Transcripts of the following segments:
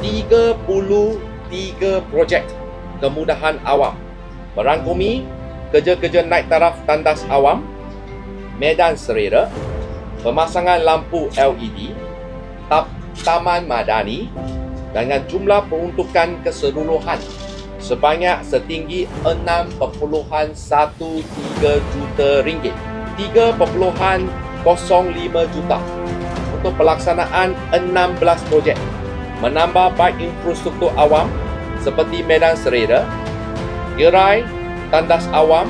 33 projek kemudahan awam merangkumi kerja-kerja naik taraf tandas awam, medan serera, pemasangan lampu LED, tap, taman madani dengan jumlah peruntukan keseluruhan sebanyak setinggi 6.13 juta ringgit. 3.05 juta untuk pelaksanaan 16 projek menambah baik infrastruktur awam seperti medan sereda, gerai, tandas awam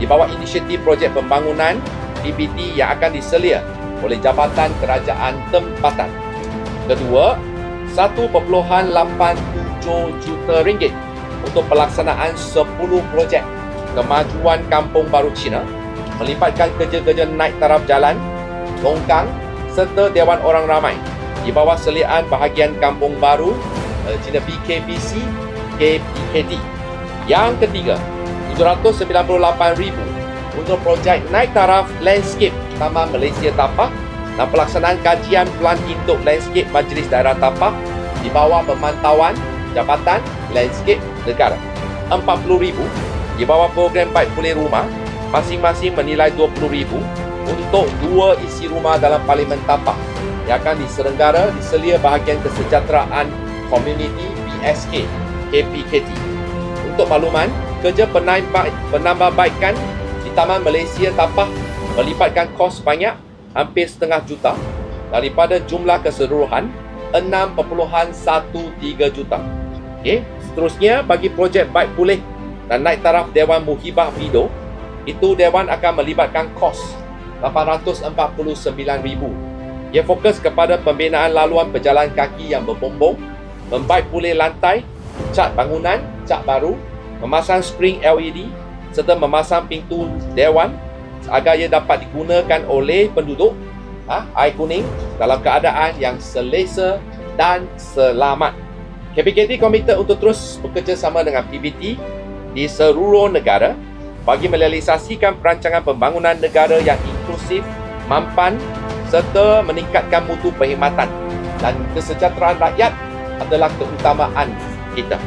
di bawah inisiatif projek pembangunan PPT yang akan diselia oleh Jabatan Kerajaan Tempatan. Kedua, 1.87 juta ringgit untuk pelaksanaan 10 projek kemajuan Kampung Baru Cina melibatkan kerja-kerja naik taraf jalan, longkang serta Dewan Orang Ramai di bawah seliaan bahagian Kampung Baru eh, Cina BKBC KPKD. Yang ketiga, 798,000 untuk projek naik taraf landscape Taman Malaysia Tapak dan pelaksanaan kajian pelan induk landscape Majlis Daerah Tapak di bawah pemantauan Jabatan Landscape Negara. 40,000 di bawah program Baik Pulih Rumah masing-masing menilai 20,000 untuk dua isi rumah dalam Parlimen Tapak yang akan diselenggara di selia bahagian kesejahteraan komuniti BSK KPKT. Untuk makluman, kerja penambah, penambahbaikan di Taman Malaysia Tapah melibatkan kos banyak hampir setengah juta daripada jumlah keseluruhan 6.13 juta. Okey, seterusnya bagi projek baik pulih dan naik taraf Dewan Muhibah Pido, itu Dewan akan melibatkan kos 849,000. Ia fokus kepada pembinaan laluan berjalan kaki yang berbumbung, membaik pulih lantai, cat bangunan, cat baru, memasang spring LED serta memasang pintu dewan agar ia dapat digunakan oleh penduduk ha, air kuning dalam keadaan yang selesa dan selamat. KPKT komited untuk terus bekerjasama dengan PBT di seluruh negara bagi merealisasikan perancangan pembangunan negara yang inklusif, mampan serta meningkatkan mutu perkhidmatan dan kesejahteraan rakyat adalah keutamaan kita.